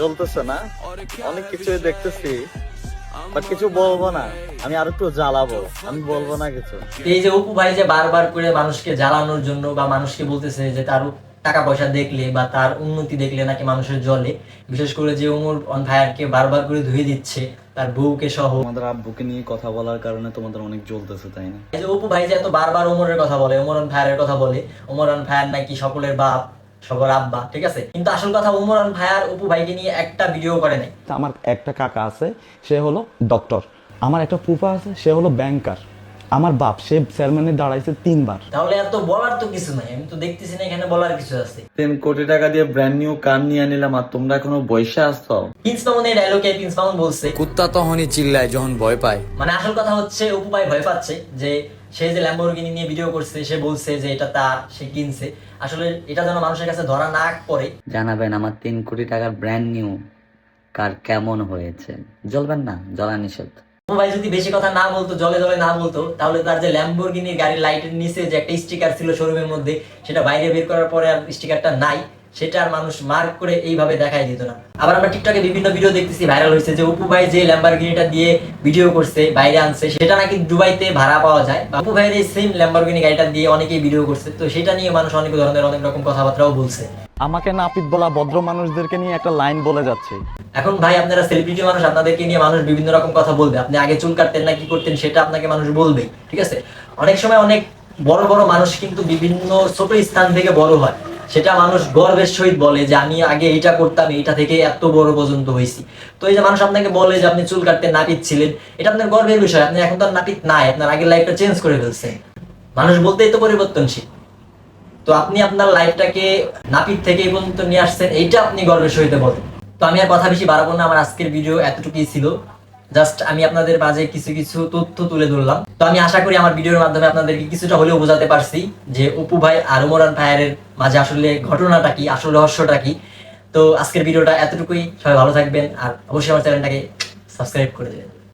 জ্বলতেছে না। অনেক কিছুই দেখতেছি বাট কিছু বলব না। আমি আর একটু জ্বালাবো আমি বলব না কিছু। এই যে অপু ভাই যে বারবার করে মানুষকে জ্বালানোর জন্য বা মানুষকে বলতেছে যে তার টাকা পয়সা দেখলে বা তার উন্নতি দেখলে নাকি মানুষের জলে বিশেষ করে যে উমর ভাইয়ারকে বারবার করে ধুয়ে দিচ্ছে তার বউকে সহ। তোমাদের আব্বুকে নিয়ে কথা বলার কারণে তোমাদের অনেক জ্বলতেছে তাই না? এই যে অপু ভাই যে এত বারবার ওমরের কথা বলে ওমরান ভাইয়ের কথা বলে ওমরান ভাইয়ার নাকি সকলের বাপ সবার আব্বা ঠিক আছে? কিন্তু আসল কথা ওমরান ভাইয়ার অপু ভাইকে নিয়ে একটা ভিডিও করে নাই। আমার একটা কাকা আছে সে হলো ডক্টর আমার একটা ফুফা আছে সে হলো ব্যাংকার আমার বাপ সে চেয়ারম্যানে দাঁড়াইছে তিনবার। তাহলে এত বলার তো কিছু নাই আমি তো দেখতেছি না এখানে বলার কিছু আছে। তিন কোটি টাকা দিয়ে ব্র্যান্ড নিউ কার নিয়ে নিলাম আর তোমরা এখনও বৈশা আসছো প্রিন্স মামুন এই ডায়লগে প্রিন্স মামুন বলছে কুত্তা তখনই চিল্লায় যখন ভয় পায়। মানে আসল কথা হচ্ছে অপু ভাই ভয় পাচ্ছে যে সে যে ল্যাম্বরগিনি নিয়ে ভিডিও করছে সে বলছে যে এটা তার সে কিনছে। আসলে এটা যেন মানুষের কাছে ধরা না পড়ে। জানাবেন আমার তিন কোটি টাকার ব্র্যান্ড নিউ কার কেমন হয়েছে? জ্বলবেন না জ্বলা নিষেধ। ভাই যদি বেশি কথা না বলতো জলে জলে না বলতো তাহলে তার যে ল্যাম্বরগিনির গাড়ির লাইটের নিচে যে একটা স্টিকার ছিল শোরুমের মধ্যে সেটা বাইরে বের করার পরে আর স্টিকারটা নাই। সেটা আর মানুষ মার্ক করে এইভাবে দেখাই দিত না। আবার আমরা টিকটকে বিভিন্ন ভিডিও দেখতেছি ভাইরাল হয়েছে যে অপু ভাই যে ল্যাম্বরগিনিটা দিয়ে ভিডিও করছে বাইরে আনছে সেটা নাকি দুবাইতে ভাড়া পাওয়া যায়। অপু ভাইয়ের এই সেম ল্যাম্বরগিনি গাড়িটা দিয়ে অনেকেই ভিডিও করছে তো সেটা নিয়ে মানুষ অনেক ধরনের অনেক রকম কথাবার্তাও বলছে। আমাকে নাপিত বলা ভদ্র মানুষদেরকে নিয়ে একটা লাইন বলে যাচ্ছে। এখন ভাই আপনারা সেলিব্রিটি মানুষ আপনাদেরকে নিয়ে মানুষ বিভিন্ন রকম কথা বলবে। আপনি আগে চুল কাটতেন না কি করতেন সেটা আপনাকে মানুষ বলবে ঠিক আছে? অনেক সময় অনেক বড় বড় মানুষ কিন্তু বিভিন্ন ছোট স্থান থেকে বড় হয়। সেটা মানুষ গর্বের সহিত বলে যে আমি আগে এইটা করতাম, এইটা থেকে এত বড় পর্যন্ত হয়েছি। তো এই যে মানুষ আপনাকে বলে যে আপনি চুল কাটতে নাপিত ছিলেন, এটা আপনার গর্বের বিষয়। আপনি এখন তো আর নাপিত নাই, আপনার আগের লাইফটা চেঞ্জ করে ফেলছেন। মানুষ বলতেই তো পরিবর্তনশীল। তো আপনি আপনার লাইফটাকে নাপিত থেকে এই পর্যন্ত নিয়ে আসছেন, এইটা আপনি গর্বের সহিত বলেন। তো আমি আর কথা বেশি বাড়াবো না, আমার আজকের ভিডিও এতটুকুই ছিল। জাস্ট আমি আপনাদের মাঝে কিছু কিছু তথ্য তুলে ধরলাম। তো আমি আশা করি আমার ভিডিওর মাধ্যমে আপনাদেরকে কিছুটা হলেও বোঝাতে পারছি যে অপু ভাই আর ওমরান ভাইয়ের মাঝে আসলে ঘটনাটা কি, আসল রহস্যটা কি। তো আজকের ভিডিওটা এতটুকুই। সবাই ভালো থাকবেন আর অবশ্যই আমার চ্যানেলটাকে সাবস্ক্রাইব করে দেবেন।